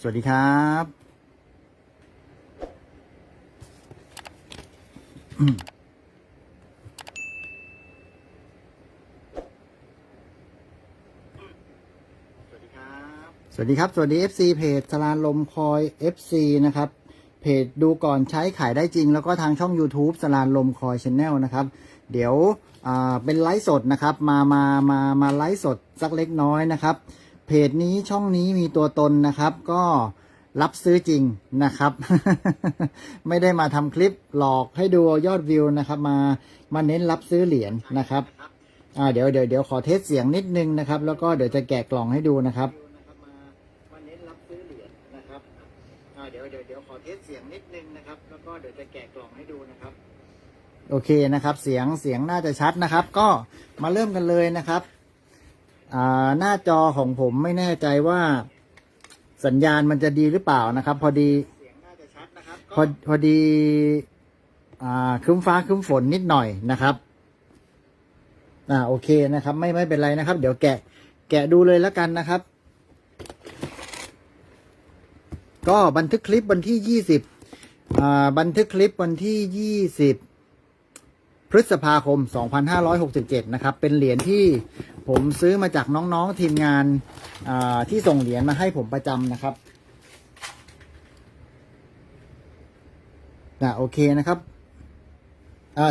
สวัสดีครับสวัสดีครับสวัสดีครับ สวัสดี FC เพจสลานลมคอย FC นะครับ เพจดูก่อนใช้ขายได้จริง แล้วก็ทางช่อง YouTube สลานลมคอยช n แนลนะครับ เดี๋ยวอ่าเป็นไลฟ์สดนะครับ มามามามาไลฟ์สดสักเล็กน้อยนะครับ เพจนี้ช่องนี้มีตัวตนนะครับ ก็รับซื้อจริงนะครับ ไม่ได้มาทำคลิปหลอกให้ดูยอดวิวนะครับ มามาเน้นรับซื้อเหรียญนะครับอ่าเดี๋ยวเดี๋ยวเดี๋ยวขอเทสเสียงนิดนึงนะครับ แล้วก็เดี๋ยวจะแกะกล่องให้ดูนะครับมามาเน้นรับซื้อเหรียญนะครับอ่าเดี๋ยวเดี๋ยวเดี๋ยวขอเทสเสียงนิดนึงนะครับ แล้วก็เดี๋ยวจะแกะกล่องให้ดูนะครับ โอเคนะครับ เสียงเสียงน่าจะชัดนะครับ ก็มาเริ่มกันเลยนะครับอ่า หน้าจอของผมไม่แน่ใจว่าสัญญาณมันจะดีหรือเปล่านะครับ พอดีพอพอดีอ่าครึ้มฟ้าครึ้มฝนนิดหน่อยนะครับอ่าโอเคนะครับ ไม่ไม่เป็นไรนะครับ เดี๋ยวแกะ แกะดูเลยแล้วกันนะครับ ก็บันทึกคลิปวันที่ยี่สิบอ่าบันทึกคลิปวันที่ยี่สิบ พฤษภาคม 2567 นะครับ เป็นเหรียญที่ผมซื้อมาจากน้องๆทีมงานาที่ส่งเหรียญมาให้ผมประจำนะครับอ่าโอเคนะครับ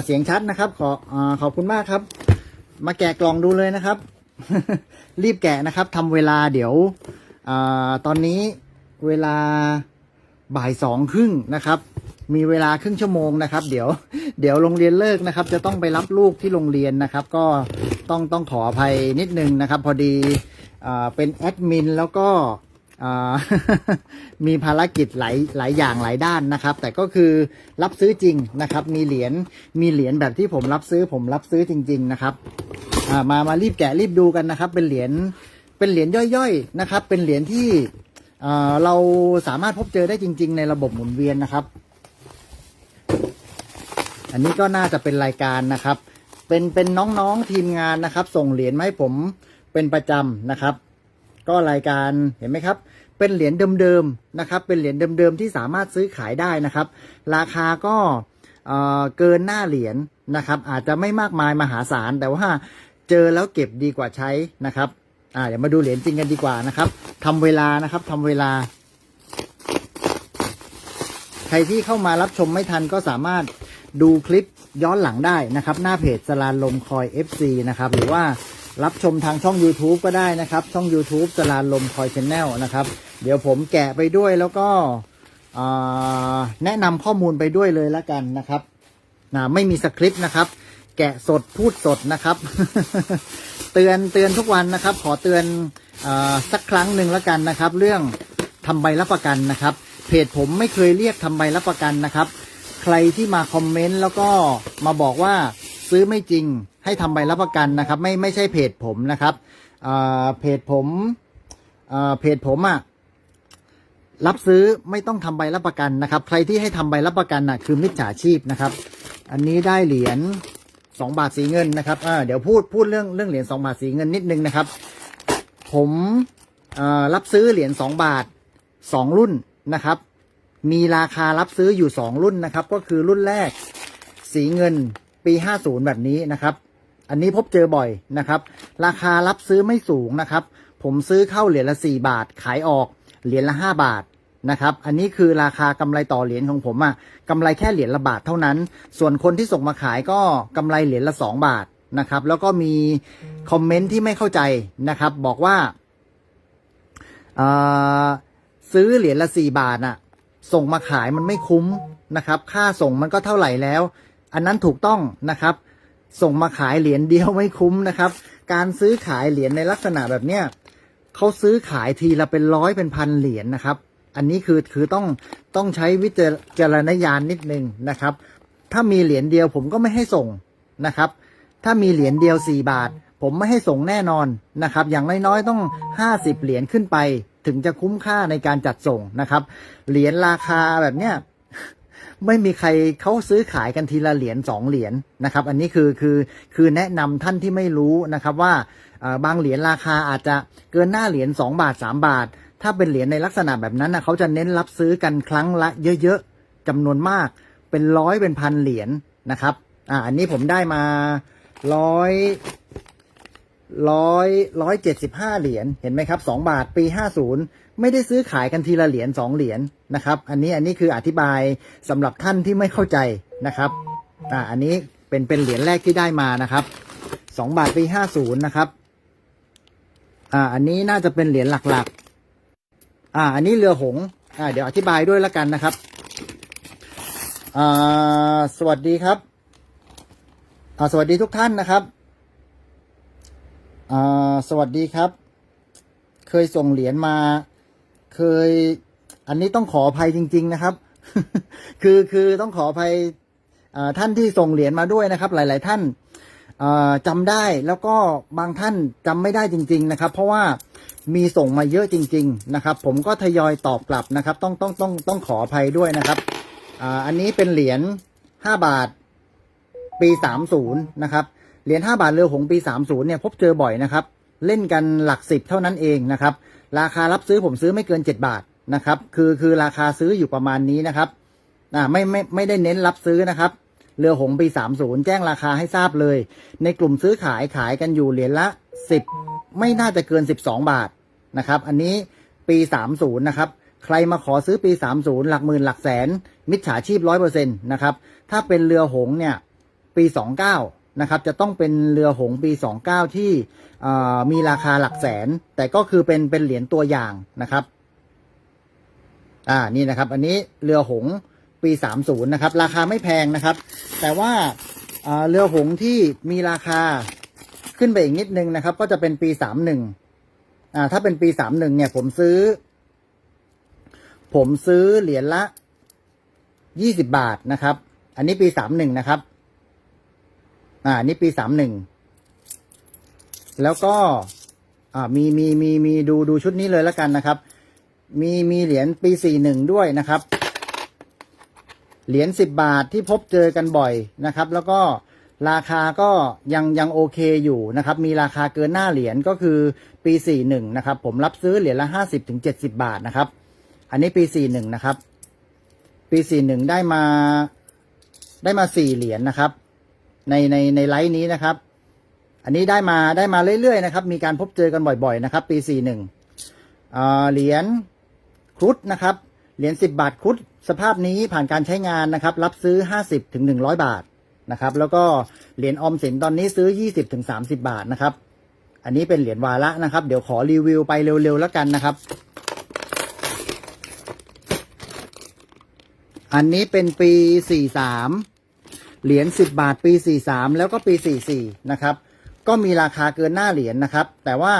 เสียงชัดนะครับ ขออขอบคุณมากครับ มาแกะกล่องดูเลยนะครับ รีบแกะนะครับทำเวลาเดี๋ยวอตอนนี้เวลาบ่ายสองครึ่งนะครับ มีเวลาครึ่งชั่วโมงนะครับ เดี๋ยว เดี๋ยวโรงเรียนเลิกนะครับ จะต้องไปรับลูกที่โรงเรียนนะครับ ก็ต้องต้องขออภัยนิดนึงนะครับ พอดีเป็นแอดมินแล้วก็มีภารกิจหลายหลายอย่างหลายด้านนะครับ แต่ก็คือรับซื้อจริงนะครับ มีเหรียญมีเหรียญแบบที่ผมรับซื้อผมรับซื้อจริง ๆนะครับมามารีบแกะรีบดูกันนะครับ เป็นเหรียญเป็นเหรียญย่อยๆนะครับ เป็นเหรียญที่เราสามารถพบเจอได้จริง ๆ ในระบบหมุนเวียนนะครับ อันนี้ก็น่าจะเป็นรายการนะครับ เป็นเป็นน้องๆทีมงานนะครับ ส่งเหรียญมาให้ผมเป็นประจำนะครับ ก็รายการเห็นไหมครับ เป็นเหรียญเดิมๆนะครับ เป็นเหรียญเดิมๆที่สามารถซื้อขายได้นะครับ ราคาก็เอ่อเกินหน้าเหรียญนะครับ อาจจะไม่มากมายมหาศาลแต่ว่าเจอแล้วเก็บดีกว่าใช้นะครับอ่าเดี๋ยวมาดูเหรียญจริงกันดีกว่านะครับทำเวลานะครับทำเวลา ใครที่เข้ามารับชมไม่ทันก็สามารถ ดูคลิปย้อนหลังได้นะครับ หน้าเพจสลานลมคอย FC นะครับ หรือว่ารับชมทางช่อง YouTube ก็ได้นะครับ ช่อง YouTube สลานลมคอยชแนลนะครับ เดี๋ยวผมแกะไปด้วยแล้วก็แนะนำข้อมูลไปด้วยเลยล้วกันนะครับนะไม่มีสคริปต์นะครับ แกะสดพูดสดนะครับ เตือนเตือนทุกวันนะครับ ขอเตือนอสักครั้งหนึ่งล้วกันนะครับ เรื่องทำใบรับประกันนะครับ เพจผมไม่เคยเรียกทำใบรับประกันนะครับ ใครที่มาคอมเมนต์แล้วก็มาบอกว่าซื้อไม่จริงให้ทำใบรับประกันนะครับ ไม่ไม่ใช่เพจผมนะครับเพจผมเพจผมอะ่ะรับซื้อไม่ต้องทำใบรับประกันนะครับ ใครที่ให้ทำใบรับประกันน่ะคือมิจฉาชีพนะครับ อันนี้ได้เหรียญสองบาทสีเงินนะครับอ่าเดี๋ยวพูดพูดเรื่องเรื่องเหรียญสองบาทสีเงินนิดนึงนะครับ ผมรับซื้อเหรียญสองบาทสองรุ่นนะครับ มีราคารับซื้ออยู่สองรุ่นนะครับ ก็คือรุ่นแรกสีเงินปี 50 แบบนี้นะครับ อันนี้พบเจอบ่อยนะครับ ราคารับซื้อไม่สูงนะครับ ผมซื้อเข้าเหรียญละ 4 บาท ขายออกเหรียญละ 5 บาทนะครับ อันนี้คือราคากำไรต่อเหรียญของผมอะ่ะกำไรแค่เหรียญละบาทเท่านั้น ส่วนคนที่ส่งมาขายก็กำไรเหรียญละ 2 บาทนะครับ แล้วก็มีคอมเมนต์ที่ไม่เข้าใจนะครับ บอกว่าซื้อเหรียญละ 4 บาทอะ ส่งมาขายมันไม่คุ้มนะครับ ค่าส่งมันก็เท่าไหร่แล้ว อันนั้นถูกต้องนะครับ ส่งมาขายเหรียญเดียวไม่คุ้มนะครับ การซื้อขายเหรียญในลักษณะแบบเนี้ยเขาซื้อขายทีละเป็นร้อยเป็นพันเหรียญนะครับ อันนี้คือคือต้องต้องใช้วิจารณญาณนิดนึงนะครับ ถ้ามีเหรียญเดียวผมก็ไม่ให้ส่งนะครับ ถ้ามีเหรียญเดียว 4 บาท ผมไม่ให้ส่งแน่นอนนะครับ อย่างน้อยๆต้อง 50 เหรียญขึ้นไป ถึงจะคุ้มค่าในการจัดส่งนะครับ เหรียญราคาแบบเนี้ยไม่มีใครเขาซื้อขายกันทีละเหรียญสองเหรียญนะครับ อันนี้คือคือคือแนะนำท่านที่ไม่รู้นะครับว่าบางเหรียญราคาอาจจะเกินหน้าเหรียญ2บาท 3 บาท ถ้าเป็นเหรียญในลักษณะแบบนั้นนะเขาจะเน้นรับซื้อกันครั้งละเยอะๆจำนวนมาก เป็นร้อยเป็นพันเหรียญนะครับอ่าอันนี้ผมได้มาร้อย ร้อยร้อยเจ็ดสิบห้าเหรียญเห็นไหมครับสองบาทปีห้าศูนย์ไม่ได้ซื้อขายกันทีละเหรียญสองเหรียญนะครับ อันนี้อันนี้คืออธิบายสำหรับท่านที่ไม่เข้าใจนะครับอ่าอันนี้เป็นเป็นเหรียญแรกที่ได้มานะครับสองบาทปีห้าศูนย์นะครับอ่าอันนี้น่าจะเป็นเหรียญหลักๆ อ่า อันนี้เรือหงอ่าเดี๋ยวอธิบายด้วยแล้วกันนะครับอ่าสวัสดีครับอ่าสวัสดีทุกท่านนะครับ สวัสดีครับ เคยส่งเหรียญมา เคย อันนี้ต้องขออภัยจริง ๆ นะครับ คือคือต้องขออภัยท่านที่ส่งเหรียญมาด้วยนะครับ หลาย ๆ ท่านจำได้แล้วก็บางท่านจำไม่ได้จริง ๆ นะครับ เพราะว่ามีส่งมาเยอะจริง ๆ นะครับ ผมก็ทยอยตอบกลับนะครับ ต้องต้องต้องต้องขออภัยด้วยนะครับอ,อันนี้เป็นเหรียญห้าบาทปีสามศูนย์นะครับ เหรียญห้าบาทเรือหงปีสามศูนย์เนี่ยพบเจอบ่อยนะครับ เล่นกันหลักสิบเท่านั้นเองนะครับ ราคารับซื้อผมซื้อไม่เกินเจ็ดบาทนะครับ คือคือราคาซื้ออยู่ประมาณนี้นะครับอ่าไม่ไม่ไม่ได้เน้นรับซื้อนะครับเรือหงส์ปี 30 แจ้งราคาให้ทราบเลย ในกลุ่มซื้อขายขายกันอยู่เหรียญละ 10 ไม่น่าจะเกิน 12 บาทนะครับ อันนี้ปี 30 นะครับ ใครมาขอซื้อปี 30 หลักหมื่นหลักแสน มิจฉาชีพ100%นต์นะครับ ถ้าเป็นเรือหงเนี่ย ปี 29 นะครับ จะต้องเป็นเรือหงส์ปี 29 ที่มีราคาหลักแสน แต่ก็คือเป็นเป็นเหรียญตัวอย่างนะครับ อ่านี่นะครับ อันนี้เรือหงส์ปี 30 นะครับ ราคาไม่แพงนะครับ แต่ว่าเรือหงที่มีราคาขึ้นไปอีกนิดนึงนะครับ ก็จะเป็นปี 31 อ่า ถ้าเป็นปี 31 เนี่ย ผมซื้อ ผมซื้อเหรียญละ 20 บาทนะครับ อันนี้ปี 31 นะครับ อ่าอันนี้ปี31แล้วก็ อ่ามีมีมีมีดูดูชุดนี้เลยแล้วกันนะครับ มีมีเหรียญปี41ด้วยนะครับ เหรียญสิบบาทที่พบเจอกันบ่อยนะครับ แล้วก็ราคาก็ยังยังโอเคอยู่นะครับ มีราคาเกินหน้าเหรียญก็คือปีสี่หนึ่งนะครับ ผมรับซื้อเหรียญละห้าสิบถึงเจ็ดสิบาทนะครับ อันนี้ปีสี่หนึ่งนะครับ ปีสี่หนึ่งได้มาได้มาสี่เหรียญนะครับ ในในในไลฟ์นี้นะครับ อันนี้ได้มาได้มาเรื่อยๆนะครับ มีการพบเจอกันบ่อยๆนะครับ ปีสี่หนึ่งเหรียญครุฑนะครับ เหรียญสิบบาทครุฑสภาพนี้ผ่านการใช้งานนะครับ รับซื้อห้าสิบถึงหนึ่งร้อยบาทนะครับ แล้วก็เหรียญออมสินตอนนี้ซื้อยี่สิบถึงสามสิบาทนะครับ อันนี้เป็นเหรียญวาระนะครับ เดี๋ยวขอรีวิวไปเร็วๆแล้วกันนะครับ อันนี้เป็นปีสี่สาม เหรียญสิบบาทปีสี่สามแล้วก็ปีสี่สี่นะครับ ก็มีราคาเกินหน้าเหรียญนะครับ แต่ว่า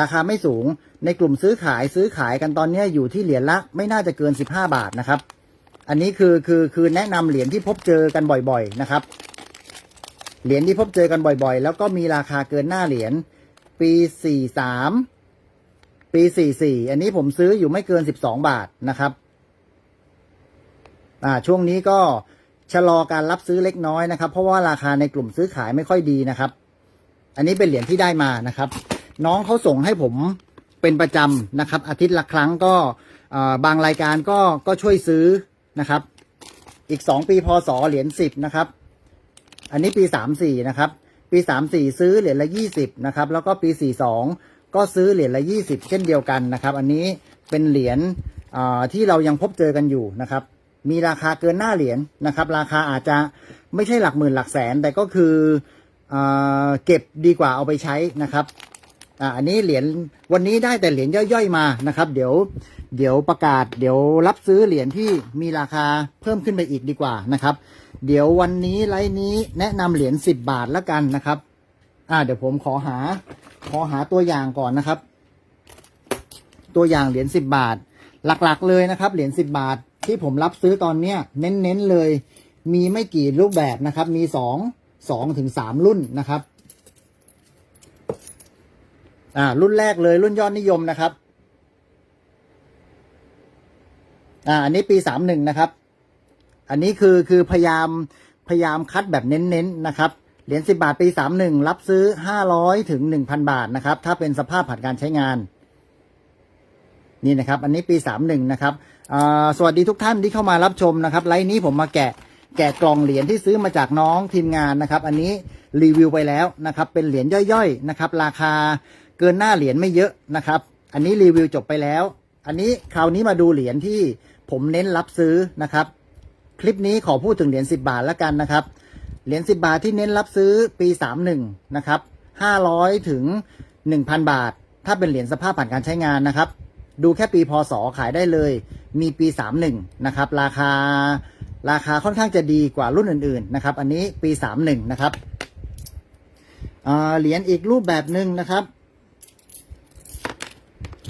ราคาไม่สูงในกลุ่มซื้อขายซื้อขายกันตอนนี้อยู่ที่เหรียญละไม่น่าจะเกิน 15 บาทนะครับ อันนี้คือคือคือแนะนำเหรียญที่พบเจอกันบ่อยๆนะครับ เหรียญที่พบเจอกันบ่อยๆ แล้วก็มีราคาเกินหน้าเหรียญปี 43 ปี 44 อันนี้ผมซื้ออยู่ไม่เกิน 12 บาทนะครับอ่าช่วงนี้ก็ ชะลอการรับซื้อเล็กน้อยนะครับ เพราะว่าราคาในกลุ่มซื้อขายไม่ค่อยดีนะครับ อันนี้เป็นเหรียญที่ได้มานะครับ น้องเขาส่งให้ผมเป็นประจำนะครับ อาทิตย์ละครั้งก็บางรายการก็ก็ช่วยซื้อนะครับ อีกสองปีพศเหรียญสิบนะครับ อันนี้ปีสามสี่นะครับ ปีสามสี่ซื้อเหรียญละยี่สิบนะครับ แล้วก็ปีสี่สองก็ซื้อเหรียญละยี่สิบเช่นเดียวกันนะครับ อันนี้เป็นเหรียญที่เรายังพบเจอกันอยู่นะครับ มีราคาเกินหน้าเหรียญนะครับ ราคาอาจจะไม่ใช่หลักหมื่นหลักแสน แต่ก็คือเอเก็บดีกว่าเอาไปใช้นะครับอันนี้เหรียญวันนี้ได้แต่เหรียญย่อยๆมานะครับ เดี๋ยวเดี๋ยวประกาศ เดี๋ยวรับซื้อเหรียญที่มีราคาเพิ่มขึ้นไปอีกดีกว่านะครับ เดี๋ยววันนี้ไลฟ์นี้แนะนำเหรียญสิบบาทแล้วกันนะครับ อ่าเดี๋ยวผมขอหาขอหาตัวอย่างก่อนนะครับ ตัวอย่างเหรียญสิบบาท หลักๆเลยนะครับ เหรียญสิบบาท ที่ผมรับซื้อตอนเนี้ยเน้นๆเลย มีไม่กี่รูปแบบนะครับ มีสองสองถึงสามรุ่นนะครับ อ่า รุ่นแรกเลยรุ่นยอดนิยมนะครับ อ่า อันนี้ปีสามหนึ่งนะครับ อันนี้คือคือพยายามพยายามคัดแบบเน้นๆนะครับเหรียญสิบาทปีสามหนึ่งรับซื้อห้าร้อยถึงหนึ่งพันบาทนะครับ ถ้าเป็นสภาพผ่านการใช้งาน นี่นะครับ อันนี้ปี31นะครับ สวัสดีทุกท่านที่เข้ามารับชมนะครับไลฟ์นี้ผมมาแกะแกะกล่องเหรียญที่ซื้อมาจากน้องทีมงานนะครับ อันนี้รีวิวไปแล้วนะครับ เป็นเหรียญย่อยๆนะครับ ราคาเกินหน้าเหรียญไม่เยอะนะครับ อันนี้รีวิวจบไปแล้ว อันนี้คราวนี้มาดูเหรียญที่ผมเน้นรับซื้อนะครับ คลิปนี้ขอพูดถึงเหรียญ10 บาทแล้วกันนะครับ เหรียญ10 บาทที่เน้นรับซื้อปี 31นะครับ500ถึง1,000 บาท ถ้าเป็นเหรียญสภาพผ่านการใช้งานนะครับ ดูแค่ปีพศขายได้เลย มีปี 31 นะครับ ราคาราคาค่อนข้างจะดีกว่ารุ่นอื่นๆนะครับ อันนี้ปี 31 นะครับเหรียญอีกรูปแบบหนึ่งนะครับ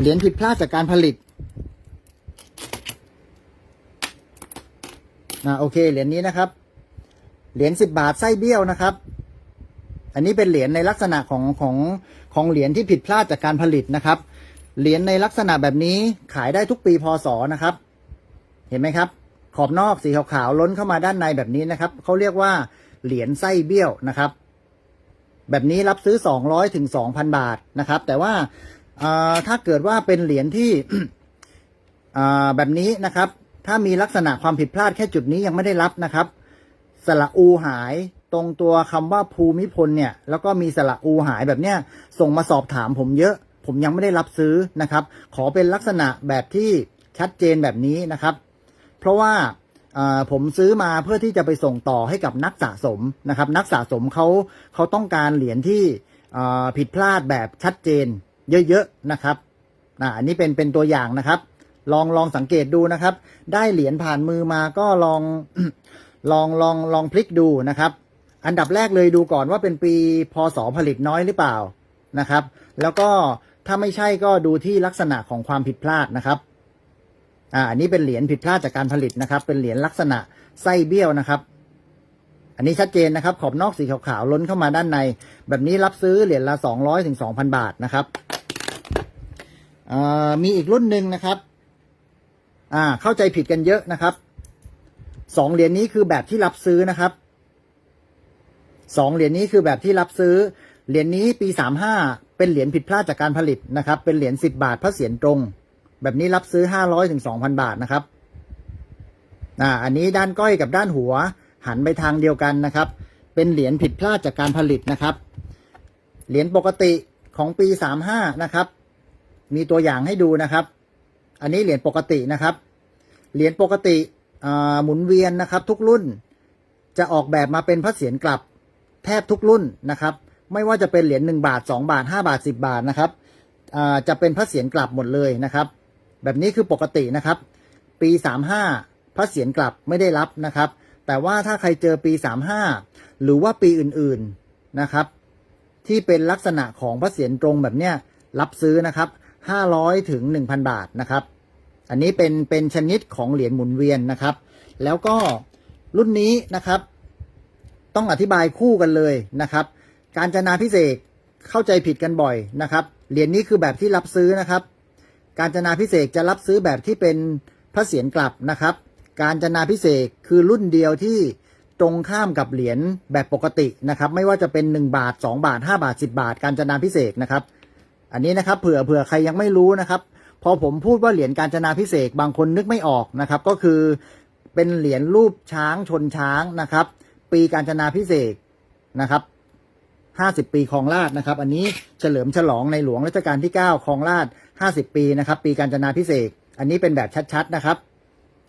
เหรียญผิดพลาดจากการผลิตอ่าโอเค เหรียญนี้นะครับ เหรียญสิบบาทไส้เบี้ยวนะครับ อันนี้เป็นเหรียญในลักษณะของของของเหรียญที่ผิดพลาดจากการผลิตนะครับ เหรียญในลักษณะแบบนี้ขายได้ทุกปีพศนะครับ เห็นไหมครับ ขอบนอกสีขาวๆล้นเข้ามาด้านในแบบนี้นะครับเขาเรียกว่าเหรียญไส้เบี้ยวนะครับ แบบนี้รับซื้อ 200ถึง2,000 บาทนะครับ แต่ว่าถ้าเกิดว่าเป็นเหรียญที่แบบนี้นะครับ ถ้ามีลักษณะความผิดพลาดแค่จุดนี้ยังไม่ได้รับนะครับ สระอูหายตรงตัวคำว่าภูมิพลเนี่ย แล้วก็มีสระอูหายแบบเนี้ยส่งมาสอบถามผมเยอะ ผมยังไม่ได้รับซื้อนะครับ ขอเป็นลักษณะแบบที่ชัดเจนแบบนี้นะครับ เพราะว่าผมซื้อมาเพื่อที่จะไปส่งต่อให้กับนักสะสมนะครับ นักสะสมเขาเขาต้องการเหรียญที่ผิดพลาดแบบชัดเจนเยอะๆนะครับอันนี้เป็นเป็นตัวอย่างนะครับ ลองลองสังเกตดูนะครับ ได้เหรียญผ่านมือมาก็ลองลองลองลองพลิกดูนะครับ อันดับแรกเลยดูก่อนว่าเป็นปีพศผลิตน้อยหรือเปล่านะครับ แล้วก็ ถ้าไม่ใช่ก็ดูที่ลักษณะของความผิดพลาดนะครับ อ่า อันนี้เป็นเหรียญผิดพลาดจากการผลิตนะครับ เป็นเหรียญลักษณะไส้เบี้ยวนะครับ อันนี้ชัดเจนนะครับ ขอบนอกสีขาวๆล้นเข้ามาด้านใน แบบนี้รับซื้อเหรียญละ200ถึง2,000บาทนะครับมีอีกรุ่นหนึ่งนะครับ อ่า เข้าใจผิดกันเยอะนะครับสองเหรียญนี้คือแบบที่รับซื้อนะครับสองเหรียญนี้คือแบบที่รับซื้อ เหรียญนี้ปีสามห้า เป็นเหรียญผิดพลาดจากการผลิตนะครับ เป็นเหรียญสิบบาทพระเศียรตรง แบบนี้รับซื้อห้าร้อยถึงสองพันบาทนะครับอ่าอันนี้ด้านก้อยกับด้านหัว หันไปทางเดียวกันนะครับ เป็นเหรียญผิดพลาดจากการผลิตนะครับ เหรียญปกติของปีสามห้านะครับ มีตัวอย่างให้ดูนะครับ อันนี้เหรียญปกตินะครับ เหรียญปกติหมุนเวียนนะครับ ทุกรุ่นจะออกแบบมาเป็นพระเศียรกลับแทบทุกรุ่นนะครับ ไม่ว่าจะเป็นเหรียญหนึ่งบาทสองบาทห้าบาทสิบาทนะครับจะเป็นพระเศียรกลับหมดเลยนะครับ แบบนี้คือปกตินะครับ ปีสามห้าพระเศียรกลับไม่ได้รับนะครับ แต่ว่าถ้าใครเจอปีสามห้าหรือว่าปีอื่นๆนะครับ ที่เป็นลักษณะของพระเศียรตรงแบบเนี้ยรับซื้อนะครับห้าร้อยถึงหนึ่งพันบาทนะครับ อันนี้เป็นเป็นชนิดของเหรียญหมุนเวียนนะครับ แล้วก็รุ่นนี้นะครับ ต้องอธิบายคู่กันเลยนะครับ การจนาพิเศษเข้าใจผิดกันบ่อยนะครับเหรียญนี้คือแบบที่รับซื้อนะครับ การจนาพิเศษจะรับซื้อแบบที่เป็นพระเศียรกลับนะครับ การจนาพิเศษคือรุ่นเดียวที่ตรงข้ามกับเหรียญแบบปกตินะครับ ไม่ว่าจะเป็น 1 บาท 2 บาท 5 บาท 10 บาท การจนาพิเศษนะครับ อันนี้นะครับเผื่อเผื่อใครยังไม่รู้นะครับ พอผมพูดว่าเหรียญการจนาพิเศษบางคนนึกไม่ออกนะครับ ก็คือเป็นเหรียญรูปช้างชนช้างนะครับ ปีการจนาพิเศษนะครับ 50 ปีครองราชนะครับ อันนี้เฉลิมฉลองในหลวงรัชกาลที่ 9ครองราช50 ปีนะครับ ปีการจนาพิเศษ อันนี้เป็นแบบชัด ๆ นะครับ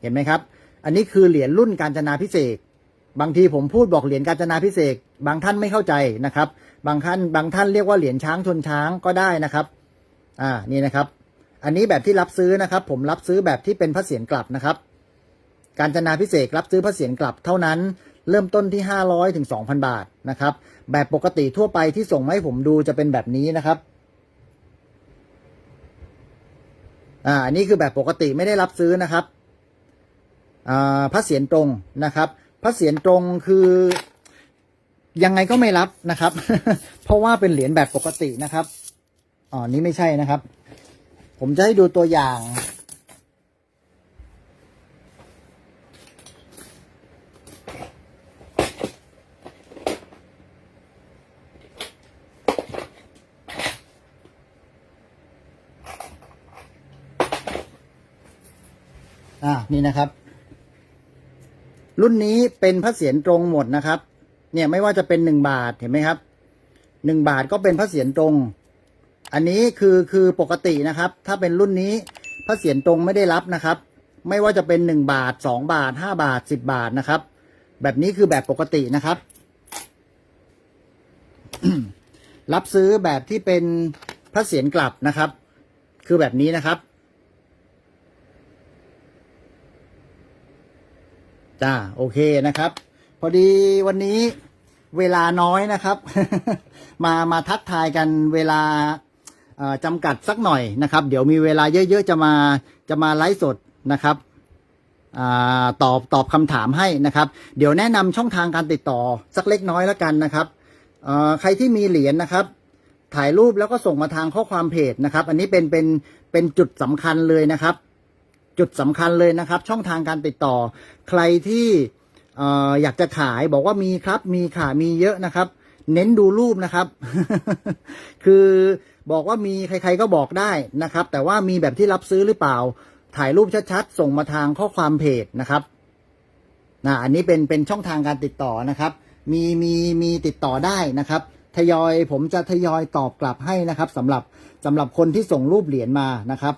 เห็นไหมครับ อันนี้คือเหรียญรุ่นการจนาพิเศษ บางทีผมพูดบอกเหรียญการจนาพิเศษ บางท่านไม่เข้าใจนะครับ บางท่านบางท่านเรียกว่าเหรียญช้างชนช้างก็ได้นะครับ อ่า นี่นะครับ อันนี้แบบที่รับซื้อนะครับ ผมรับซื้อแบบที่เป็นพระเศียรกลับนะครับ การจนาพิเศษกรับซื้อพระเศียรกลับเท่านั้น เริ่มต้นที่ 500ถึง2,000 บาทนะครับ แบบปกติทั่วไปที่ส่งมาให้ผมดูจะเป็นแบบนี้นะครับอ่าอันนี้คือแบบปกติไม่ได้รับซื้อนะครับอ่าพระเศียรตรงนะครับพระเศียรตรงคือยังไงก็ไม่รับนะครับ เพราะว่าเป็นเหรียญแบบปกตินะครับอ๋อนี้ไม่ใช่นะครับ ผมจะให้ดูตัวอย่าง อ่า นี่นะครับ รุ่นนี้เป็นพระเศียรตรงหมดนะครับ เนี่ยไม่ว่าจะเป็นหนึ่งบาทเห็นไหมครับหนึ่งบาทก็เป็นพระเศียรตรง อันนี้คือคือปกตินะครับ ถ้าเป็นรุ่นนี้พระเศียรตรงไม่ได้รับนะครับ ไม่ว่าจะเป็นหนึ่งบาทสองบาทห้าบาทสิบบาทนะครับ แบบนี้คือแบบปกตินะครับ รับซื้อแบบที่เป็นพระเศียรกลับนะครับ คือแบบนี้นะครับ จ้าโอเคนะครับ พอดีวันนี้เวลาน้อยนะครับ มามาทักทายกันเวลาจำกัดสักหน่อยนะครับ เดี๋ยวมีเวลาเยอะๆจะมาจะมาไลฟ์สดนะครับอตอบตอบคำถามให้นะครับ เดี๋ยวแนะนำช่องทางการติดต่อสักเล็กน้อยแล้วกันนะครับใครที่มีเหรียญนะครับ ถ่ายรูปแล้วก็ส่งมาทางข้อความเพจนะครับ อันนี้เป็นเป็นเป็นจุดสำคัญเลยนะครับ จุดสำคัญเลยนะครับ ช่องทางการติดต่อ ใครที่อ่ออยากจะขายบอกว่ามีครับ มีค่ะมีเยอะนะครับ เน้นดูรูปนะครับ คือบอกว่ามีใครๆก็บอกได้นะครับ แต่ว่ามีแบบที่รับซื้อหรือเปล่า ถ่ายรูปชัดๆส่งมาทางข้อความเพจนะครับนะอันนี้เป็นเป็นช่องทางการติดต่อนะครับ มีมีมีติดต่อได้นะครับ ทยอยผมจะทยอยตอบกลับให้นะครับสำหรับสำหรับคนที่ส่งรูปเหรียญมานะครับ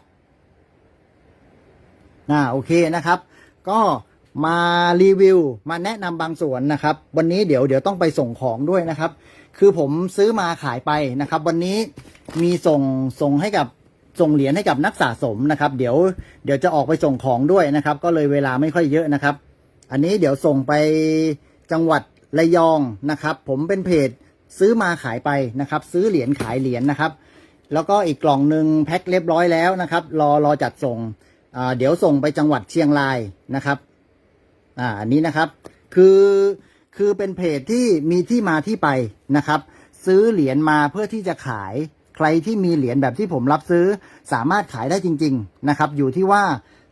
อ่าโอเคนะครับ ก็มารีวิวมาแนะนำบางส่วนนะครับ วันนี้เดี๋ยวเดี๋ยวต้องไปส่งของด้วยนะครับ คือผมซื้อมาขายไปนะครับ วันนี้มีส่งส่งให้กับส่งเหรียญให้กับนักสะสมนะครับ เดี๋ยวเดี๋ยวจะออกไปส่งของด้วยนะครับ ก็เลยเวลาไม่ค่อยเยอะนะครับ อันนี้เดี๋ยวส่งไปจังหวัดระยองนะครับ ผมเป็นเพจซื้อมาขายไปนะครับ ซื้อเหรียญขายเหรียญนะครับ แล้วก็อีกกล่องหนึ่งแพ็คเรียบร้อยแล้วนะครับ รอรอจัดส่ง เดี๋ยวส่งไปจังหวัดเชียงรายนะครับ อ่าอันนี้นะครับ คือคือเป็นเพจที่มีที่มาที่ไปนะครับ ซื้อเหรียญมาเพื่อที่จะขายใครที่มีเหรียญแบบที่ผมรับซื้อสามารถขายได้จริง ๆนะครับ อยู่ที่ว่า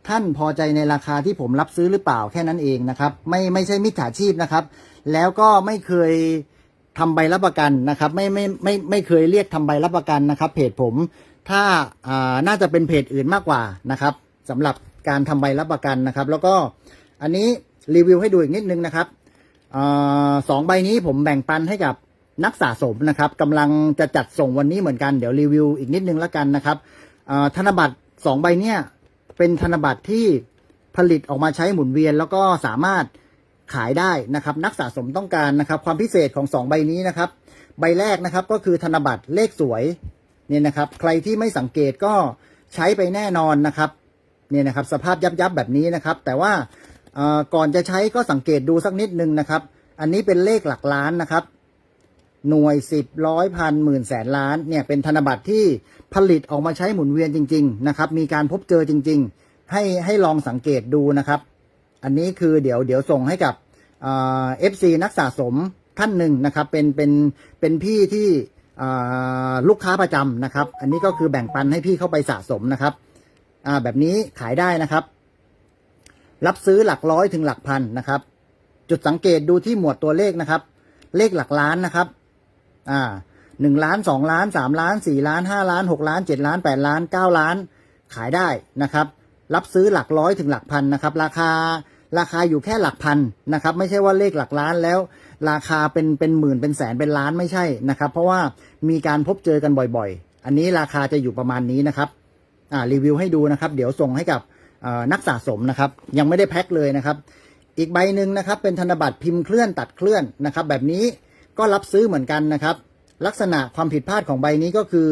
ท่านพอใจในราคาที่ผมรับซื้อหรือเปล่าแค่นั้นเองนะครับ ไม่ไม่ใช่มิจฉาชีพนะครับ แล้วก็ไม่เคยทำใบรับประกันนะครับ ไม่ไม่ไม่ไม่เคยเรียกทำใบรับประกันนะครับ เพจผมถ้าอ่าน่าจะเป็นเพจอื่นมากกว่านะครับ สำหรับการทำใบรับประกันนะครับ แล้วก็อันนี้รีวิวให้ดูอีกนิดนึงนะครับอสองใบนี้ผมแบ่งปันให้กับนักสะสมนะครับกำลังจะจัดส่งวันนี้เหมือนกันเดี๋ยวรีวิวอีกนิดนึงแล้วกันนะครับธนบัตรสองใบเนี้ยเป็นธนบัตรที่ผลิตออกมาใช้หมุนเวียน แล้วก็สามารถขายได้นะครับ นักสะสมต้องการนะครับ ความพิเศษของสองใบนี้นะครับ ใบแรกนะครับก็คือธนบัตรเลขสวยเนี่ยนะครับ ใครที่ไม่สังเกตก็ใช้ไปแน่นอนนะครับ เนี่ยนะครับสภาพยับยับแบบนี้นะครับ แต่ว่าก่อนจะใช้ก็สังเกตดูสักนิดนึงนะครับ อันนี้เป็นเลขหลักล้านนะครับ หน่วยสิบร้อยพันหมื่นแสนล้านเนี่ยเป็นธนบัตรที่ผลิตออกมาใช้หมุนเวียนจริง ๆ นะครับ มีการพบเจอจริง ๆ ให้ให้ลองสังเกตดูนะครับ อันนี้คือเดี๋ยวเดี๋ยวส่งให้กับเอฟซีนักสะสมท่านหนึ่งนะครับ เป็นเป็นเป็นพี่ที่ลูกค้าประจำนะครับ อันนี้ก็คือแบ่งปันให้พี่เข้าไปสะสมนะครับ อ่าแบบนี้ขายได้นะครับ รับซื้อหลักร้อยถึงหลักพันนะครับ จุดสังเกตดูที่หมวดตัวเลขนะครับ เลขหลักล้านนะครับ อ่าหนึ่งล้านสองล้านสามล้านสี่ล้านห้าล้านหกล้านเจ็ดล้านแปดล้านเก้าล้าน ขายได้นะครับ รับซื้อหลักร้อยถึงหลักพันนะครับ ราคาราคาอยู่แค่หลักพันนะครับ ไม่ใช่ว่าเลขหลักล้านแล้ว ราคาเป็นเป็นหมื่นเป็นแสนเป็นล้านไม่ใช่นะครับ เพราะว่ามีการพบเจอกันบ่อยๆ อันนี้ราคาจะอยู่ประมาณนี้นะครับ อ่ารีวิวให้ดูนะครับ เดี๋ยวส่งให้กับนักสะสมนะครับ ยังไม่ได้แพ็คเลยนะครับ อีกใบหนึ่งนะครับ เป็นธนบัตรพิมพ์เคลื่อนตัดเคลื่อนนะครับ แบบนี้ก็รับซื้อเหมือนกันนะครับ ลักษณะความผิดพลาดของใบนี้ก็คือ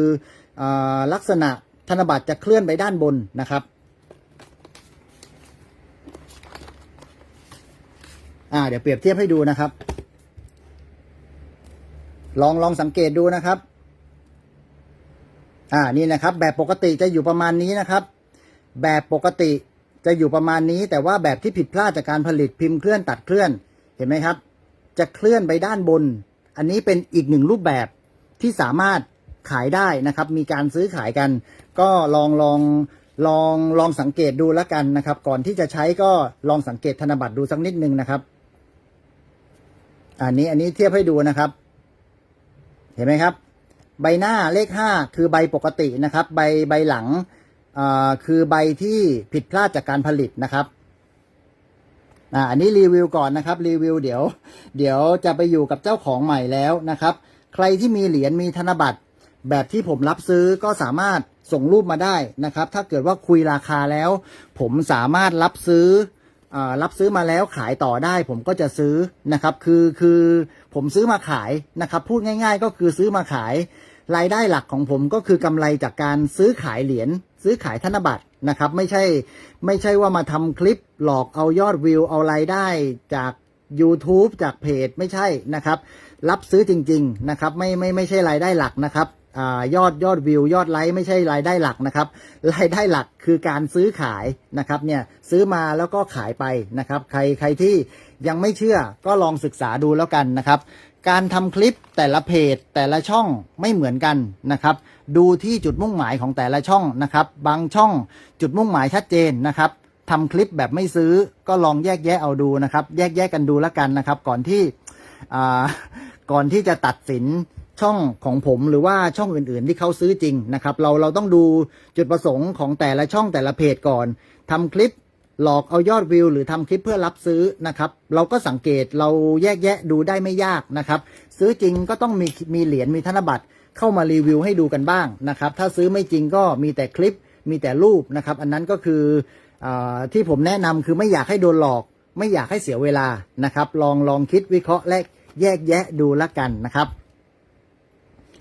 ออลักษณะธนบัตรจะเคลื่อนไปด้านบนนะครับอ่าเดี๋ยวเปรียบเทียบให้ดูนะครับ ลองลองสังเกตดูนะครับ อ่านี่นะครับ แบบปกติจะอยู่ประมาณนี้นะครับ แบบปกติจะอยู่ประมาณนี้ แต่ว่าแบบที่ผิดพลาดจากการผลิตพิมพ์เคลื่อนตัดเคลื่อนเห็นไหมครับ จะเคลื่อนไปด้านบน อันนี้เป็นอีกหนึ่งรูปแบบที่สามารถขายได้นะครับ มีการซื้อขายกัน ก็ลองลองลองลองสังเกตดูแล้วกันนะครับ ก่อนที่จะใช้ก็ลองสังเกตธนบัตรดูสักนิดนึงนะครับ อันนี้อันนี้เทียบให้ดูนะครับ เห็นไหมครับ ใบหน้าเลขห้าคือใบปกตินะครับ ใบใบหลังคือใบที่ผิดพลาดจากการผลิตนะครับอันนี้รีวิวก่อนนะครับ รีวิวเดี๋ยว เดี๋ยวจะไปอยู่กับเจ้าของใหม่แล้วนะครับ ใครที่มีเหรียญมีธนบัตร แบบที่ผมรับซื้อก็สามารถส่งรูปมาได้นะครับ ถ้าเกิดว่าคุยราคาแล้ว ผมสามารถรับซื้ออรับซื้อมาแล้วขายต่อได้ ผมก็จะซื้อนะครับ คือคือผมซื้อมาขายนะครับ พูดง่าย ๆ ก็คือซื้อมาขาย รายได้หลักของผมก็คือกำไรจากการซื้อขายเหรียญซื้อขายธนบัตรนะครับ ไม่ใช่ไม่ใช่ว่ามาทำคลิปหลอกเอายอดวิวเอารายได้จาก YouTube จากเพจไม่ใช่นะครับ รับซื้อจริง ๆ นะครับ ไม่ไม่ไม่ใช่รายได้หลักนะครับอยอดยอดวิวยอดไลค์ไม่ใช่รายได้หลักนะครับ รายได้หลักคือการซื้อขายนะครับเนี่ยซื้อมาแล้วก็ขายไปนะครับ ใครใครที่ยังไม่เชื่อก็ลองศึกษาดูแล้วกันนะครับ การทำคลิปแต่ละเพจแต่ละช่องไม่เหมือนกันนะครับ ดูที่จุดมุ่งหมายของแต่ละช่องนะครับ บางช่องจุดมุ่งหมายชัดเจนนะครับทำคลิปแบบไม่ซื้อก็ลองแยกแยะเอาดูนะครับ แยกแยะกันดูแล้วกันนะครับ ก่อนที่ก่อนที่จะตัดสินช่องของผมหรือว่าช่องอื่นๆ ที่เขาซื้อจริงนะครับ เราเราต้องดูจุดประสงค์ของแต่ละช่องแต่ละเพจก่อนทำคลิป หลอกเอายอดวิว หรือทำคลิปเพื่อรับซื้อนะครับ เราก็สังเกตเราแยกแยะดูได้ไม่ยากนะครับ ซื้อจริงก็ต้องมีมีเหรียญมีธนบัตรเข้ามารีวิวให้ดูกันบ้างนะครับ ถ้าซื้อไม่จริงก็มีแต่คลิปมีแต่รูปนะครับ อันนั้นก็คืออที่ผมแนะนำคือไม่อยากให้โดนหลอก ไม่อยากให้เสียเวลานะครับ ลองลองคิดวิเคราะห์และแยกแยะดูละกันนะครับ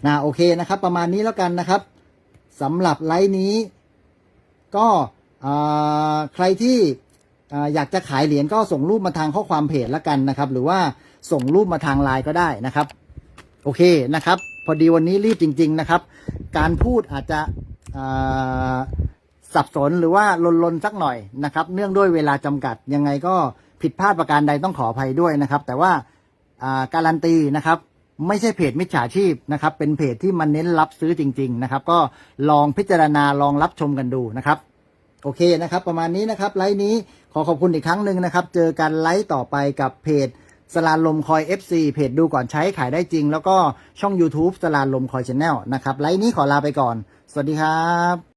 นะโอเคนะครับ ประมาณนี้แล้วกันนะครับสำหรับไลฟ์นี้ก็ ใครที่อยากจะขายเหรียญก็ส่งรูปมาทางข้อความเพจละกันนะครับ หรือว่าส่งรูปมาทางไลน์ก็ได้นะครับ โอเคนะครับ พอดีวันนี้รีบจริง ๆนะครับ การพูดอาจจะสับสนหรือว่าลนๆสักหน่อยนะครับ เนื่องด้วยเวลาจำกัดยังไงก็ผิดพลาดประการใดต้องขออภัยด้วยนะครับ แต่ว่าอ่าการันตีนะครับ ไม่ใช่เพจมิจฉาชีพนะครับ เป็นเพจที่มันเน้นรับซื้อจริง ๆ นะครับ ก็ลองพิจารณาลองรับชมกันดูนะครับ โอเคนะครับ ประมาณนี้นะครับไลฟ์นี้ขอขอบคุณอีกครั้งหนึ่งนะครับ เจอกันไลฟ์ต่อไปกับเพจสลานลมคอย FC เพจดูก่อนใช้ขายได้จริง แล้วก็ช่อง YouTube สลานลมคอยช n แนลนะครับไลฟ์นี้ขอลาไปก่อน สวัสดีครับ